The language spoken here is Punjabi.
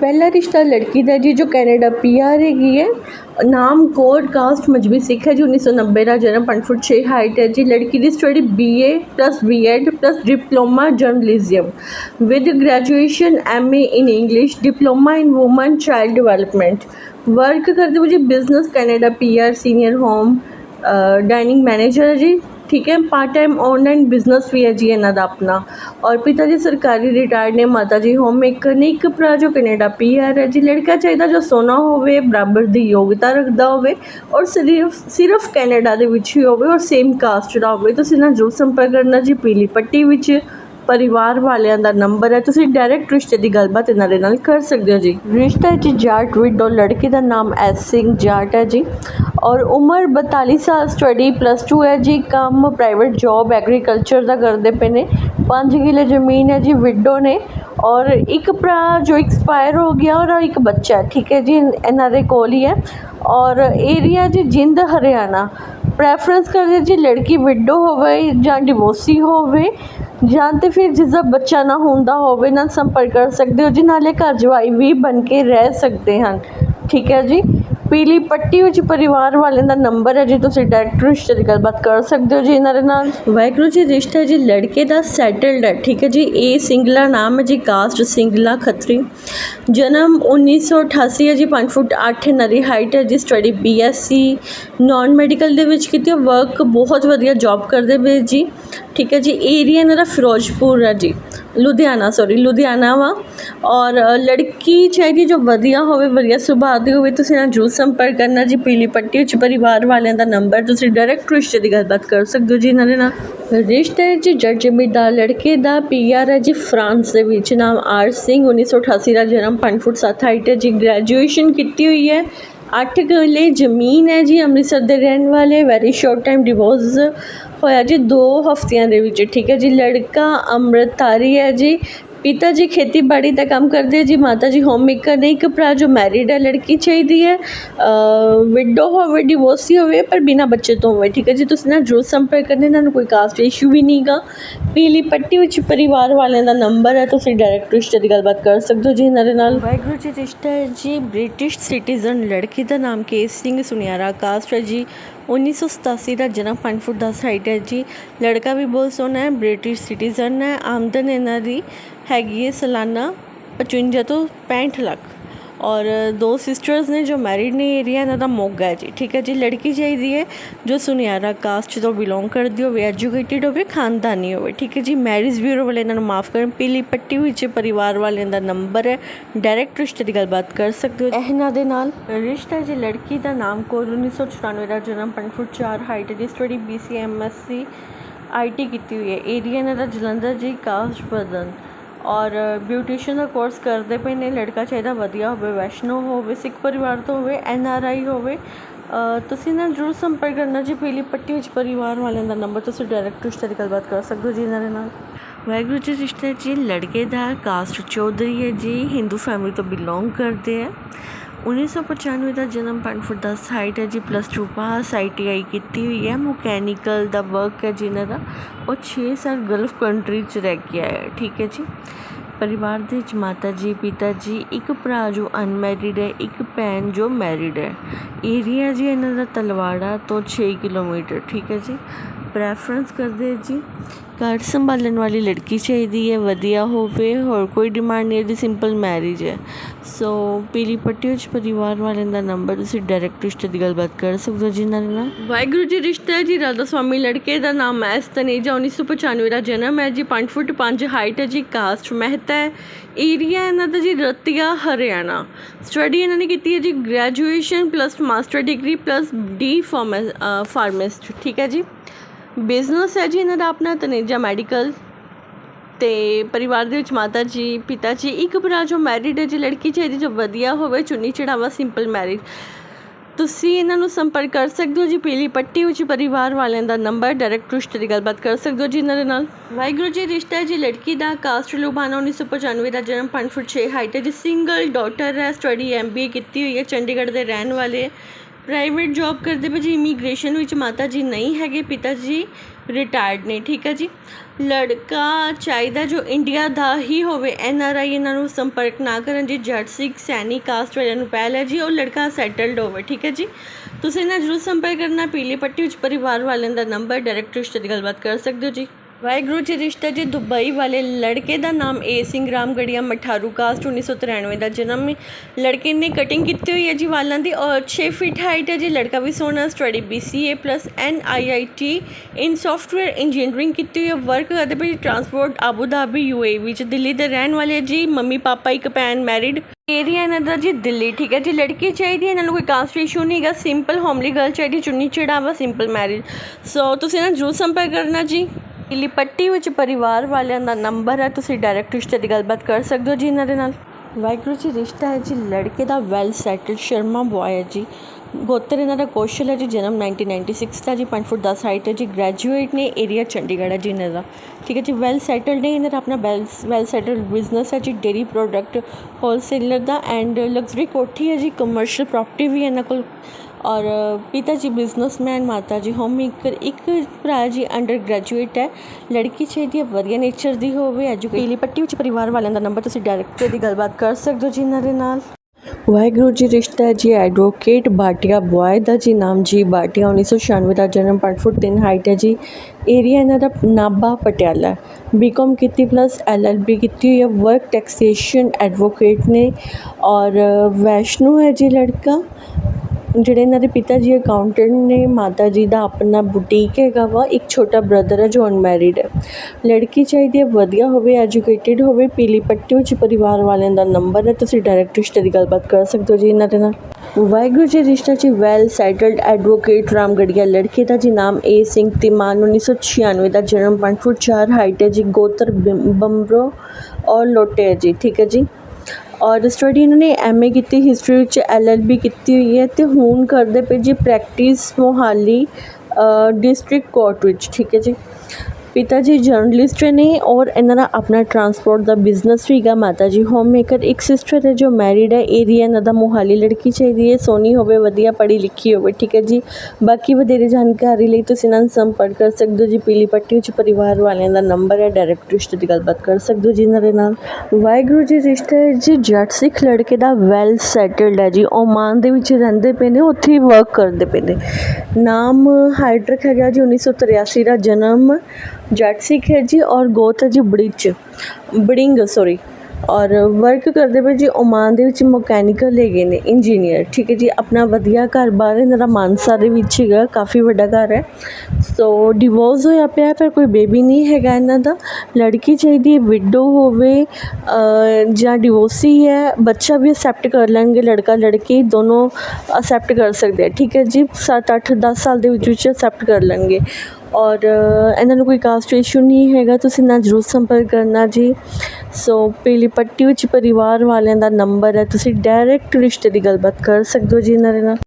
ਪਹਿਲਾ ਰਿਸ਼ਤਾ ਲੜਕੀ ਦਾ ਜੀ ਜੋ ਕੈਨੇਡਾ ਪੀਆਰ ਹੈਗੀ ਹੈ ਨਾਮ ਕੋਡ ਕਾਸਟ ਮਜਬੀ ਸਿੱਖ ਹੈ ਜੀ 1990 ਦਾ ਜਨਮ 5 ਫੁੱਟ 6 ਹਾਈਟ ਹੈ ਜੀ ਲੜਕੀ ਦੀ study BA plus BEd plus diploma journalism with graduation MA in English diploma in woman child development work ਕਰਦੇ ਹੋ ਜੀ business Canada PR senior home dining manager ਹੈ ਜੀ ਠੀਕ ਹੈ ਪਾਰਟ ਟਾਈਮ ਆਨਲਾਈਨ ਬਿਜ਼ਨਸ ਵੀ ਹੈ ਜੀ ਇਹਨਾਂ ਦਾ ਆਪਣਾ। ਔਰ ਪਿਤਾ ਜੀ ਸਰਕਾਰੀ ਰਿਟਾਇਰਡ ਨੇ, ਮਾਤਾ ਜੀ ਹੋਮ ਮੇਕਰ ਨੇ, ਇੱਕ ਭਰਾ ਜੋ ਕੈਨੇਡਾ ਪੀਆਰ ਹੈ ਜੀ, ਲੜਕਾ ਚਾਹੀਦਾ ਜੋ ਸੋਨਾ ਹੋਵੇ, ਬਰਾਬਰ ਦੀ ਯੋਗਤਾ ਰੱਖਦਾ ਹੋਵੇ ਔਰ ਸਿਰਫ ਸਿਰਫ ਕੈਨੇਡਾ ਦੇ ਵਿੱਚ ਹੀ ਹੋਵੇ ਔਰ ਸੇਮ ਕਾਸਟ ਦਾ ਹੋਵੇ। ਤੁਸੀਂ ਨਾ ਜ਼ਰੂਰ ਸੰਪਰਕ ਕਰਨਾ ਜੀ ਪੀਲੀ ਪੱਟੀ ਵਿੱਚ। ਪਰਿਵਾਰ ਵਾਲਿਆਂ ਦਾ ਨੰਬਰ ਹੈ, ਤੁਸੀਂ ਡਾਇਰੈਕਟ ਰਿਸ਼ਤੇ ਦੀ ਗੱਲਬਾਤ ਇਹਨਾਂ ਦੇ ਨਾਲ ਕਰ ਸਕਦੇ ਹੋ ਜੀ। ਰਿਸ਼ਤਾ ਜੀ ਜਾਟ ਵਿਡੋ ਲੜਕੇ ਦਾ ਨਾਮ ਐਸ ਸਿੰਘ ਜਾਟ ਹੈ ਜੀ। ਔਰ ਉਮਰ 42 ਸਾਲ ਸਟੱਡੀ ਪਲੱਸ 2 ਹੈ ਜੀ। ਕੰਮ ਪ੍ਰਾਈਵੇਟ ਜੌਬ ਐਗਰੀਕਲਚਰ ਦਾ ਕਰਦੇ ਪਏ ਨੇ। 5 ਕਿੱਲੇ ਜ਼ਮੀਨ ਹੈ ਜੀ ਵਿਡੋ ਨੇ। ਔਰ ਇੱਕ ਭਰਾ ਜੋ ਐਕਸਪਾਇਰ ਹੋ ਗਿਆ ਔਰ ਇੱਕ ਬੱਚਾ ਠੀਕ ਹੈ ਜੀ, ਇਹਨਾਂ ਦੇ ਕੋਲ ਹੀ ਹੈ। ਔਰ ਏਰੀਆ ਜੀ ਜਿੰਦ ਹਰਿਆਣਾ। ਪ੍ਰੈਫਰੈਂਸ ਕਰਦੇ ਜੀ ਲੜਕੀ ਵਿਡੋ ਹੋਵੇ ਜਾਂ ਡਿਵੋਰਸੀ ਹੋਵੇ, ਜਾਂ ਤੇ ਫਿਰ ਜਿਸ ਦਾ ਬੱਚਾ ਨਾ ਹੁੰਦਾ ਹੋਵੇ, ਨਾਲ ਸੰਪਰਕ ਕਰ ਸਕਦੇ ਹੋ ਜੀ ਨਾਲੇ ਘਰ ਜਵਾਈ ਵੀ ਬਣ ਕੇ ਰਹਿ ਸਕਦੇ ਹਨ। ਠੀਕ ਹੈ ਜੀ? ਪੀਲੀ ਪੱਟੀ ਵਿੱਚ ਪਰਿਵਾਰ ਵਾਲਿਆਂ ਦਾ ਨੰਬਰ ਹੈ ਜੀ, ਤੁਸੀਂ ਡਾਇਰੈਕਟ ਰਿਸ਼ਤੇ ਦੀ ਗੱਲਬਾਤ ਕਰ ਸਕਦੇ ਹੋ ਜੀ ਇਹਨਾਂ ਦੇ ਨਾਲ। ਵਾਹਿਗੁਰੂ ਜੀ, ਰਿਸ਼ਤਾ ਜੀ, ਲੜਕੇ ਦਾ ਸੈਟਲਡ ਹੈ, ਠੀਕ ਹੈ ਜੀ ਇਹ ਸਿੰਗਲਾ ਨਾਮ ਹੈ ਜੀ, ਕਾਸਟ ਸਿੰਗਲਾ ਖੱਤਰੀ। ਜਨਮ 1988 ਹੈ ਜੀ 5 ਫੁੱਟ 8 ਇਹਨਾਂ ਦੀ ਹਾਈਟ ਹੈ ਜੀ ਸਟੱਡੀ ਬੀਐਸਸੀ ਨਾਨ ਮੈਡੀਕਲ ਦੇ ਵਿੱਚ ਕੀਤੀ ਵਰਕ ਬਹੁਤ ਵਧੀਆ ਜੌਬ ਕਰਦੇ ਪਏ ਜੀ, ਠੀਕ ਹੈ ਜੀ ਏਰੀਆ ਇਹਨਾਂ ਦਾ ਫਿਰੋਜ਼ਪੁਰ ਹੈ ਜੀ, ਲੁਧਿਆਣਾ ਸੌਰੀ ਲੁਧਿਆਣਾ ਵਾ। ਔਰ ਲੜਕੀ ਚਾਹੀਦੀ ਜੋ ਵਧੀਆ ਹੋਵੇ, ਵਧੀਆ ਸੁਭਾਅ ਦੀ ਹੋਵੇ, ਤੁਸੀਂ ਨਾ ਜੂਸ ਸੰਪਰਕ ਕਰਨਾ ਜੀ ਪੀਲੀ ਪੱਟੀ ਵਿੱਚ ਪਰਿਵਾਰ ਵਾਲਿਆਂ ਦਾ ਨੰਬਰ ਤੁਸੀਂ ਡਾਇਰੈਕਟ ਰਿਸ਼ਤੇ ਦੀ ਗੱਲਬਾਤ ਕਰ ਸਕਦੇ ਹੋ ਜੀ ਇਹਨਾਂ ਦੇ ਨਾਲ। ਰਿਸ਼ਤਾ ਹੈ ਜੀ ਜੱਜ ਜ਼ਮੀਂਦਾਰ ਲੜਕੇ ਦਾ, ਪੀਆਰ ਹੈ ਜੀ ਫਰਾਂਸ ਦੇ ਵਿੱਚ, ਨਾਮ ਆਰ ਸਿੰਘ 1988 ਦਾ ਜਨਮ 5 ਫੁੱਟ 7 ਹਾਈਟ ਹੈ ਜੀ। ਗ੍ਰੈਜੂਏਸ਼ਨ ਕੀਤੀ ਹੋਈ ਹੈ। ਅੱਠ ਕਿੱਲੇ ਜ਼ਮੀਨ ਹੈ ਜੀ ਅੰਮ੍ਰਿਤਸਰ ਦੇ ਰਹਿਣ ਵਾਲੇ ਵੈਰੀ ਸ਼ਾਰਟ ਟਾਈਮ ਡਿਵੋਰਸ ਹੋਇਆ ਜੀ 2 ਹਫ਼ਤਿਆਂ ਦੇ ਵਿੱਚ, ਠੀਕ ਹੈ ਜੀ। ਲੜਕਾ ਅੰਮ੍ਰਿਤਧਾਰੀ ਹੈ ਜੀ ਪਿਤਾ ਜੀ ਖੇਤੀਬਾੜੀ ਦਾ ਕੰਮ ਕਰਦੇ ਜੀ ਮਾਤਾ ਜੀ ਹੋਮ ਮੇਕਰ ਨੇ ਇੱਕ ਭਰਾ ਜੋ ਮੈਰਿਡ ਹੈ ਲੜਕੀ ਚਾਹੀਦੀ ਹੈ। ਵਿਡੋ ਹੋਵੇ ਡਿਵੋਰਸੀ ਹੋਵੇ, ਪਰ ਬਿਨਾ ਬੱਚੇ ਤੋਂ ਹੋਵੇ, ਠੀਕ ਹੈ ਜੀ? ਤੁਸੀਂ ਨਾ ਜ਼ਰੂਰ ਸੰਪਰਕ ਕਰਨਾ, ਇਹਨਾਂ ਨੂੰ ਕੋਈ ਕਾਸਟ ਇਸ਼ੂ ਵੀ ਨਹੀਂਗਾ। ਪੀਲੀ ਪੱਟੀ ਵਿੱਚ ਪਰਿਵਾਰ ਵਾਲਿਆਂ ਦਾ ਨੰਬਰ ਹੈ, ਤੁਸੀਂ ਡਾਇਰੈਕਟ ਰਿਸ਼ਤੇ ਦੀ ਗੱਲਬਾਤ ਕਰ ਸਕਦੇ ਹੋ ਜੀ ਇਹਨਾਂ ਦੇ ਨਾਲ। ਵਾਹਿਗੁਰੂ ਜੀ, ਰਿਸ਼ਤਾ ਹੈ ਜੀ ਬ੍ਰਿਟਿਸ਼ ਸਿਟੀਜ਼ਨ ਲੜਕੀ ਦਾ ਨਾਮ ਕੇਸ ਸਿੰਘ ਸੁਨਿਆਰਾ ਕਾਸਟ ਹੈ ਜੀ। 1987 ਦਾ ਜਨਮ 5 ਫੁੱਟ 10 ਹਾਈਟ ਹੈ ਜੀ। ਲੜਕਾ ਵੀ ਬਹੁਤ ਸੋਹਣਾ ਹੈ ਬ੍ਰਿਟਿਸ਼ ਸਿਟੀਜ਼ਨ ਹੈ, ਆਮਦਨ ਇਹਨਾਂ ਦੀ ਹੈਗੀ ਹੈ ਸਾਲਾਨਾ 55 ਤੋਂ 65 ਲੱਖ। ਔਰ ਦੋ ਸਿਸਟਰਸ ਨੇ ਜੋ ਮੈਰਿਡ ਨੇ ਏਰੀਆ ਇਹਨਾਂ ਦਾ ਮੋਗਾ ਹੈ ਜੀ। ਠੀਕ ਹੈ ਜੀ, ਲੜਕੀ ਚਾਹੀਦੀ ਹੈ ਜੋ ਸੁਨਿਆਰਾ ਕਾਸਟ ਤੋਂ ਬਿਲੋਂਗ ਕਰਦੀ ਹੋਵੇ ਐਜੂਕੇਟਿਡ ਹੋਵੇ, ਖਾਨਦਾਨੀ ਹੋਵੇ। ਠੀਕ ਹੈ ਜੀ ਮੈਰਿਜ ਬਿਊਰੋ ਵਾਲੇ ਇਹਨਾਂ ਨੂੰ ਮਾਫ ਕਰਨ, ਪੀਲੀ ਪੱਟੀ ਵਿੱਚ ਪਰਿਵਾਰ ਵਾਲਿਆਂ ਦਾ ਨੰਬਰ ਹੈ। ਡਾਇਰੈਕਟ ਰਿਸ਼ਤੇ ਦੀ ਗੱਲਬਾਤ ਕਰ ਸਕਦੇ ਹੋ ਇਹਨਾਂ ਦੇ ਨਾਲ ਰਿਸ਼ਤਾ ਜੀ, ਲੜਕੀ ਦਾ ਨਾਮ ਕੋਲ 1994 ਦਾ, ਜਨਮ 5 ਫੁੱਟ 4 ਹਾਈਟ ਦੀ ਸਟੱਡੀ ਬੀਸੀਐਮਐਸਸੀ ਆਈਟੀ ਕੀਤੀ ਹੋਈ ਹੈ। ਏਰੀਆ ਇਹਨਾਂ ਦਾ ਜਲੰਧਰ ਜੀ ਕਾਸਟ ਬਦਨ। ਔਰ ਬਿਊਟੀਸ਼ਨ ਦਾ ਕੋਰਸ ਕਰਦੇ ਪਏ ਨੇ, ਲੜਕਾ ਚਾਹੀਦਾ ਵਧੀਆ ਹੋਵੇ, ਵੈਸ਼ਨੋ ਹੋਵੇ, ਸਿੱਖ ਪਰਿਵਾਰ ਤੋਂ ਹੋਵੇ, ਐਨ ਆਰ ਆਈ ਹੋਵੇ। ਤੁਸੀਂ ਨਾ ਜ਼ਰੂਰ ਸੰਪਰਕ ਕਰਨਾ ਜੀ ਪੀਲੀ ਪੱਟੀ ਵਿੱਚ ਪਰਿਵਾਰ ਵਾਲਿਆਂ ਦਾ ਨੰਬਰ ਤੁਸੀਂ ਡਾਇਰੈਕਟ ਰਿਸ਼ਤੇ ਦੀ ਗੱਲਬਾਤ ਕਰ ਸਕਦੇ ਹੋ ਜੀ ਇਹਨਾਂ ਦੇ ਨਾਲ। ਵਾਹਿਗੁਰੂ ਜੀ ਰਿਸ਼ਤੇ ਜੀ ਲੜਕੇ ਦਾ ਕਾਸਟ ਚੌਧਰੀ ਹੈ ਜੀ ਹਿੰਦੂ ਫੈਮਿਲੀ ਤੋਂ ਬਿਲੋਂਗ ਕਰਦੇ ਹੈ 1995 ਦਾ ਜਨਮ 5 ਦਾ 10 ਹੈ ਜੀ ਪਲੱਸ 2 ਪਾਸ ਆਈਟੀਆਈ ਕੀਤੀ ਹੋਈ ਹੈ ਮਕੈਨੀਕਲ ਦਾ ਵਰਕ ਹੈ ਜਿਨ੍ਹਾਂ ਦਾ। ਉਹ 6 ਸਾਲ ਗਲਫ ਕੰਟਰੀ 'ਚ ਰਹਿ ਕੇ ਆਇਆ ਠੀਕ ਹੈ ਜੀ। ਪਰਿਵਾਰ ਦੇ ਵਿੱਚ ਮਾਤਾ ਜੀ, ਪਿਤਾ ਜੀ, ਇੱਕ ਭਰਾ ਜੋ ਅਨਮੈਰਿਡ ਹੈ, ਇੱਕ ਭੈਣ ਜੋ ਮੈਰਿਡ ਹੈ। ਏਰੀਆ ਜੀ ਇਹਨਾਂ ਦਾ ਤਲਵਾੜਾ ਤੋਂ 6 ਕਿਲੋਮੀਟਰ, ਠੀਕ ਹੈ ਜੀ। ਪ੍ਰੈਫਰੈਂਸ ਕਰਦੇ ਜੀ? ਘਰ ਸੰਭਾਲਣ ਵਾਲੀ ਲੜਕੀ ਚਾਹੀਦੀ ਹੈ ਵਧੀਆ ਹੋਵੇ ਹੋਰ ਕੋਈ ਡਿਮਾਂਡ ਨਹੀਂ ਇਹਦੀ ਸਿੰਪਲ ਮੈਰਿਜ ਹੈ। ਸੋ ਪੀਲੀ ਪੱਟੀ ਵਿੱਚ ਪਰਿਵਾਰ ਵਾਲਿਆਂ ਦਾ ਨੰਬਰ ਤੁਸੀਂ ਡਾਇਰੈਕਟ ਰਿਸ਼ਤੇ ਦੀ ਗੱਲਬਾਤ ਕਰ ਸਕਦੇ ਹੋ ਜਿਨ੍ਹਾਂ ਨਾਲ। ਵਾਹਿਗੁਰੂ ਜੀ ਰਿਸ਼ਤਾ ਜੀ ਰਾਧਾ ਸਵਾਮੀ ਲੜਕੇ ਦਾ ਨਾਮ ਹੈ ਤਨੇਜਾ 1995 ਦਾ ਜਨਮ ਹੈ ਜੀ 5 ਫੁੱਟ 5 ਹਾਈਟ ਹੈ ਜੀ ਕਾਸਟ ਮਹਿਤਾ ਹੈ। ਏਰੀਆ ਇਹਨਾਂ ਦਾ ਜੀ ਰਤੀਆ ਹਰਿਆਣਾ। ਸਟੱਡੀ ਇਹਨਾਂ ਨੇ ਕੀਤੀ ਹੈ ਜੀ graduation plus master degree plus D pharmacist ਠੀਕ ਹੈ ਜੀ? ਬਿਜ਼ਨਸ ਹੈ ਜੀ ਇਹਨਾਂ ਦਾ ਆਪਣਾ ਤਨੇਜਾ ਮੈਡੀਕਲ ਤੇ ਪਰਿਵਾਰ ਦੇ ਵਿੱਚ ਮਾਤਾ ਜੀ, ਪਿਤਾ ਜੀ, ਇੱਕ ਭਰਾ ਜੋ ਮੈਰਿਡ ਹੈ ਜੀ, ਲੜਕੀ ਚਾਹੀਦੀ ਜੋ ਵਧੀਆ ਹੋਵੇ, ਚੁੰਨੀ ਚੜਾਵਾ ਸਿੰਪਲ ਮੈਰਿਜ ਤੁਸੀਂ ਇਹਨਾਂ ਨੂੰ ਸੰਪਰਕ ਕਰ ਸਕਦੇ ਹੋ ਜੀ, ਪੀਲੀ ਪੱਟੀ ਵਿੱਚ ਪਰਿਵਾਰ ਵਾਲਿਆਂ ਦਾ ਨੰਬਰ ਡਾਇਰੈਕਟ ਰਿਸ਼ਤੇ ਦੀ ਗੱਲਬਾਤ ਕਰ ਸਕਦੇ ਹੋ ਜੀ ਇਹਨਾਂ ਦੇ ਨਾਲ। ਵਾਹਿਗੁਰੂ ਜੀ, ਰਿਸ਼ਤਾ ਹੈ ਜੀ, ਲੜਕੀ ਦਾ ਕਾਸਟ ਲੁਬਾਨਾ 1995 ਦਾ ਜਨਮ 5 ਫੁੱਟ 6 ਹਾਈਟ ਹੈ ਜੀ। ਸਿੰਗਲ ਡਾਟਰ ਹੈ ਸਟੱਡੀ ਐਮਬੀਏ ਕੀਤੀ ਹੋਈ ਹੈ, ਚੰਡੀਗੜ੍ਹ ਦੇ ਰਹਿਣ ਵਾਲੇ ਪ੍ਰਾਈਵੇਟ ਜੌਬ ਕਰਦੇ ਪਏ ਜੀ, ਇਮੀਗ੍ਰੇਸ਼ਨ ਵਿੱਚ ਮਾਤਾ ਜੀ ਨਹੀਂ ਹੈਗੇ, ਪਿਤਾ ਜੀ ਰਿਟਾਇਰਡ ਨੇ, ਠੀਕ ਹੈ ਜੀ। ਲੜਕਾ ਚਾਹੀਦਾ ਜੋ ਇੰਡੀਆ ਦਾ ਹੀ ਹੋਵੇ ਐਨ ਆਰ ਆਈ ਇਹਨਾਂ ਨੂੰ ਸੰਪਰਕ ਨਾ ਕਰਨ ਜੀ ਜੱਟ ਸਿੱਖ, ਸੈਨੀ, ਕਾਸਟ ਵਾਲਿਆਂ ਨੂੰ ਪਹਿਲ ਹੈ ਜੀ, ਉਹ ਲੜਕਾ ਸੈਟਲਡ ਹੋਵੇ, ਠੀਕ ਹੈ ਜੀ। ਤੁਸੀਂ ਇਹਨਾਂ ਜ਼ਰੂਰ ਸੰਪਰਕ ਕਰਨਾ, ਪੀਲੀ ਪੱਟੀ ਵਿੱਚ ਪਰਿਵਾਰ ਵਾਲਿਆਂ ਦਾ ਨੰਬਰ ਡਾਇਰੈਕਟ ਰਿਸ਼ਤੇ ਦੀ ਗੱਲਬਾਤ ਕਰ ਸਕਦੇ ਹੋ ਜੀ। ਵਾਹਿਗੁਰੂ ਜੀ ਰਿਸ਼ਤਾ ਜੀ, ਦੁਬਈ ਵਾਲੇ ਲੜਕੇ ਦਾ ਨਾਮ ਏ ਸਿੰਘ ਰਾਮਗੜੀਆ ਮਠਾਰੂ, ਕਾਸਟ 1993 ਦਾ ਜਨਮ। ਲੜਕੇ ਨੇ ਕਟਿੰਗ ਕੀਤੀ ਹੋਈ ਹੈ ਜੀ ਵਾਲਾਂ ਦੀ ਔਰ 6 ਫੀਟ ਹਾਈਟ ਹੈ ਜੀ। ਲੜਕਾ ਵੀ ਸੋਹਣਾ study BCA plus NIIT in software engineering ਕੀਤੀ ਹੋਈ ਹੈ। ਵਰਕ ਕਰਦੇ ਪਏ ਟਰਾਂਸਪੋਰਟ ਆਬੂ ਧਾਬੀ UAE ਵਿੱਚ। ਦਿੱਲੀ ਦੇ ਰਹਿਣ ਵਾਲੇ ਜੀ, ਮੰਮੀ ਪਾਪਾ ਇੱਕ ਭੈਣ ਮੈਰਿਡ ਏਰੀਆ ਇਹਨਾਂ ਦਾ ਜੀ ਦਿੱਲੀ, ਠੀਕ ਹੈ ਜੀ। ਲੜਕੀ ਚਾਹੀਦੀ ਹੈ, ਇਹਨਾਂ ਨੂੰ ਕੋਈ ਕਾਸਟ ਇਸ਼ੂ ਨਹੀਂ ਹੈਗਾ। ਸਿੰਪਲ ਹੋਮਲੀ ਗਰਲ ਚਾਹੀਦੀ, ਚੁੰਨੀ ਚੜਾਵਾ ਸਿੰਪਲ ਮੈਰਿਜ ਸੋ ਤੁਸੀਂ ਇਹਨਾਂ ਜ਼ਰੂਰ ਸੰਪਰਕ ਕਰਨਾ ਜੀ। ਪੀਲੀ ਪੱਟੀ ਵਿੱਚ ਪਰਿਵਾਰ ਵਾਲਿਆਂ ਦਾ ਨੰਬਰ ਹੈ, ਤੁਸੀਂ ਡਾਇਰੈਕਟ ਰਿਸ਼ਤੇ ਦੀ ਗੱਲਬਾਤ ਕਰ ਸਕਦੇ ਹੋ ਜੀ ਇਹਨਾਂ ਦੇ ਨਾਲ। ਵਾਹਿਗੁਰੂ ਜੀ, ਰਿਸ਼ਤਾ ਹੈ ਜੀ, ਲੜਕੇ ਦਾ ਵੈਲ ਸੈਟਲਡ ਸ਼ਰਮਾ ਬॉय ਹੈ ਜੀ। ਗੋਤਰ ਇਹਨਾਂ ਦਾ ਕੌਸ਼ਲ ਹੈ ਜੀ, ਜਨਮ 1996 ਦਾ ਜੀ 5 ਫੁੱਟ 10 ਹਾਈਟ ਹੈ ਜੀ ਗ੍ਰੈਜੂਏਟ ਨੇ ਏਰੀਆ ਚੰਡੀਗੜ੍ਹ ਹੈ ਜੀ ਇਹਨਾਂ ਦਾ। ਠੀਕ ਹੈ ਜੀ ਵੈਲ ਸੈਟਲਡ ਨੇ ਇਹਨਾਂ ਦਾ ਆਪਣਾ ਵੈਲ ਵੈਲ ਸੈਟਲਡ ਬਿਜ਼ਨਸ ਹੈ ਜੀ ਡੇਰੀ ਪ੍ਰੋਡਕਟ ਹੋਲਸੇਲਰ ਦਾ ਐਂਡ ਲਗਜ਼ਰੀ ਕੋਠੀ ਹੈ ਜੀ ਕਮਰਸ਼ੀਅਲ ਪ੍ਰਾਪਰਟੀ ਵੀ ਇਹਨਾਂ ਕੋਲ। ਔਰ ਪਿਤਾ ਜੀ ਬਿਜ਼ਨਸਮੈਨ ਮਾਤਾ ਜੀ ਹੋਮ ਮੇਕਰ ਇੱਕ ਭਰਾ ਜੀ ਅੰਡਰ ਗ੍ਰੈਜੂਏਟ ਹੈ। ਲੜਕੀ ਚਾਹੀਦੀ ਹੈ, ਵਧੀਆ ਨੇਚਰ ਦੀ ਹੋਵੇ ਐਜੂਕੇਟ ਪੱਟੀ ਵਿੱਚ ਪਰਿਵਾਰ ਵਾਲਿਆਂ ਦਾ ਨੰਬਰ ਤੁਸੀਂ ਡਾਇਰੈਕਟ ਦੀ ਗੱਲਬਾਤ ਕਰ ਸਕਦੇ ਹੋ ਜੀ ਇਹਨਾਂ ਦੇ ਨਾਲ। ਵਾਹਿਗੁਰੂ ਜੀ ਰਿਸ਼ਤਾ ਹੈ ਜੀ ਐਡਵੋਕੇਟ ਬਾਟੀਆ ਬॉय ਦਾ ਜੀ ਨਾਮ ਜੀ, ਬਾਟੀਆ 1996 ਦਾ ਜਨਮ 5 ਫੁੱਟ 3 ਹਾਈਟ ਹੈ ਜੀ। ਏਰੀਆ ਇਹਨਾਂ ਦਾ ਨਾਭਾ ਪਟਿਆਲਾ ਬੀਕਾਮ ਕੀਤੀ ਪਲੱਸ ਐਲਐਲਬੀ ਕੀਤੀ ਹੋਈ ਹੈ। ਵਰਕ ਟੈਕਸੇਸ਼ਨ ਐਡਵੋਕੇਟ ਨੇ ਔਰ ਵੈਸ਼ਨੂ ਹੈ ਜੀ ਲੜਕਾ। ਜਿਹੜੇ ਇਹਨਾਂ ਦੇ ਪਿਤਾ ਜੀ ਅਕਾਊਂਟੈਂਟ ਨੇ, ਮਾਤਾ ਜੀ ਦਾ ਆਪਣਾ ਬੁਟੀਕ ਹੈਗਾ ਵਾ, ਇੱਕ ਛੋਟਾ ਬ੍ਰਦਰ ਹੈ ਜੋ ਅਨਮੈਰਿਡ ਹੈ ਲੜਕੀ ਚਾਹੀਦੀ ਹੈ ਵਧੀਆ ਹੋਵੇ ਐਜੂਕੇਟਿਡ ਹੋਵੇ, ਪੀਲੀ ਪੱਟੀ ਵਿੱਚ ਪਰਿਵਾਰ ਵਾਲਿਆਂ ਦਾ ਨੰਬਰ ਹੈ ਤੁਸੀਂ ਡਾਇਰੈਕਟ ਰਿਸ਼ਤੇ ਦੀ ਗੱਲਬਾਤ ਕਰ ਸਕਦੇ ਹੋ ਜੀ ਇਹਨਾਂ ਦੇ ਨਾਲ। ਵਾਹਿਗੁਰੂ ਜੀ ਰਿਸ਼ਤਾ ਜੀ ਵੈਲ ਸੈਟਲਡ ਐਡਵੋਕੇਟ ਰਾਮਗੜੀਆ ਲੜਕੇ ਦਾ, ਜੀ ਨਾਮ ਏ ਸਿੰਘ ਤਿਮਾਨ 1996 ਦਾ ਜਨਮ 5 ਫੁੱਟ 4 ਹਾਈਟ ਹੈ ਜੀ, ਗੋਤਰ ਬੰਬਰੋ ਔਰ ਲੋਟੇ ਹੈ ਜੀ, ਠੀਕ ਹੈ ਜੀ? ਔਰ ਸਟੱਡੀ ਇਹਨਾਂ ਨੇ ਐਮਏ ਕੀਤੀ ਹਿਸਟਰੀ ਵਿੱਚ ਐਲਐਲਬੀ ਕੀਤੀ ਹੋਈ ਹੈ ਅਤੇ ਹੁਣ ਕਰਦੇ ਪਏ ਜੀ ਪ੍ਰੈਕਟਿਸ ਮੋਹਾਲੀ ਡਿਸਟ੍ਰਿਕਟ ਕੋਰਟ ਵਿੱਚ, ਠੀਕ ਹੈ ਜੀ? ਪਿਤਾ ਜੀ ਜਰਨਲਿਸਟ ਨੇ ਔਰ ਇਹਨਾਂ ਦਾ ਆਪਣਾ ਟਰਾਂਸਪੋਰਟ ਦਾ ਬਿਜ਼ਨਸ ਸੀਗਾ ਮਾਤਾ ਜੀ ਹੋਮ ਮੇਕਰ ਇੱਕ ਸਿਸਟਰ ਹੈ ਜੋ ਮੈਰਿਡ ਹੈ। ਏਰੀਆ ਇਹਨਾਂ ਦਾ ਮੋਹਾਲੀ ਲੜਕੀ ਚਾਹੀਦੀ ਹੈ। ਸੋਹਣੀ ਹੋਵੇ, ਵਧੀਆ ਪੜ੍ਹੀ ਲਿਖੀ ਹੋਵੇ, ਠੀਕ ਹੈ ਜੀ। ਬਾਕੀ ਵਧੇਰੇ ਜਾਣਕਾਰੀ ਲਈ ਤੁਸੀਂ ਇਹਨਾਂ ਨਾਲ ਸੰਪਰਕ ਕਰ ਸਕਦੇ ਹੋ ਜੀ। ਪੀਲੀ ਪੱਟੀ ਵਿੱਚ ਪਰਿਵਾਰ ਵਾਲਿਆਂ ਦਾ ਨੰਬਰ ਹੈ। ਡਾਇਰੈਕਟ ਰਿਸ਼ਤੇ ਦੀ ਗੱਲਬਾਤ ਕਰ ਸਕਦੇ ਹੋ ਜੀ ਇਹਨਾਂ ਦੇ ਨਾਲ। ਵਾਹਿਗੁਰੂ ਜੀ ਰਿਸ਼ਤਾ ਹੈ ਜੀ, ਜੱਟ ਸਿੱਖ ਲੜਕੇ ਦਾ ਵੈਲ ਸੈਟਲਡ ਹੈ ਜੀ। ਓਮਾਨ ਦੇ ਵਿੱਚ ਰਹਿੰਦੇ ਪਏ ਨੇ, ਉੱਥੇ ਹੀ ਵਰਕ ਕਰਦੇ ਪਏ ਨੇ। ਨਾਮ ਹਾਈਡਰਕ ਹੈਗਾ ਜੀ 1983 ਦਾ ਜਨਮ ਜੱਟ ਸਿੱਖ ਹੈ ਜੀ ਔਰ ਗੋਤ ਹੈ ਜੀ ਬੜਿਚ ਬੜਿੰਗ ਸੋਰੀ ਔਰ ਵਰਕ ਕਰਦੇ ਪਏ ਜੀ ਓਮਾਨ ਦੇ ਵਿੱਚ ਮਕੈਨੀਕਲ ਹੈਗੇ ਨੇ ਇੰਜੀਨੀਅਰ ਠੀਕ ਹੈ ਜੀ ਆਪਣਾ ਵਧੀਆ ਘਰ ਬਾਰ ਇਹਨਾਂ ਦਾ ਮਾਨਸਾ ਦੇ ਵਿੱਚ ਹੈਗਾ ਕਾਫੀ ਵੱਡਾ ਘਰ ਹੈ। ਸੋ ਡਿਵੋਰਸ ਹੋਇਆ ਪਿਆ ਪਰ ਕੋਈ ਬੇਬੀ ਨਹੀਂ ਹੈਗਾ ਇਹਨਾਂ ਦਾ। ਲੜਕੀ ਚਾਹੀਦੀ ਹੈ ਵਿਡੋ ਹੋਵੇ ਅ, ਜਾਂ ਡਿਵੋਰਸੀ ਹੈ ਬੱਚਾ ਵੀ ਅਸੈਪਟ ਕਰ ਲੈਣਗੇ ਲੜਕਾ ਲੜਕੀ ਦੋਨੋਂ ਅਸੈਪਟ ਕਰ ਸਕਦੇ ਆ ਠੀਕ ਹੈ ਜੀ। 7 8 10 ਸਾਲ ਦੇ ਵਿੱਚ ਵਿੱਚ ਅਸੈਪਟ ਕਰ ਲੈਣਗੇ। ਔਰ ਇਹਨਾਂ ਨੂੰ ਕੋਈ ਕਾਸਟ ਇਸ਼ੂ ਨਹੀਂ ਹੈਗਾ ਤੁਸੀਂ ਨਾ ਜ਼ਰੂਰ ਸੰਪਰਕ ਕਰਨਾ ਜੀ। ਸੋ ਪੀਲੀ ਪੱਟੀ ਵਿੱਚ ਪਰਿਵਾਰ ਵਾਲਿਆਂ ਦਾ ਨੰਬਰ ਹੈ ਤੁਸੀਂ ਡਾਇਰੈਕਟ ਰਿਸ਼ਤੇ ਦੀ ਗੱਲਬਾਤ ਕਰ ਸਕਦੇ ਹੋ ਜੀ ਇਹਨਾਂ ਦੇ ਨਾਲ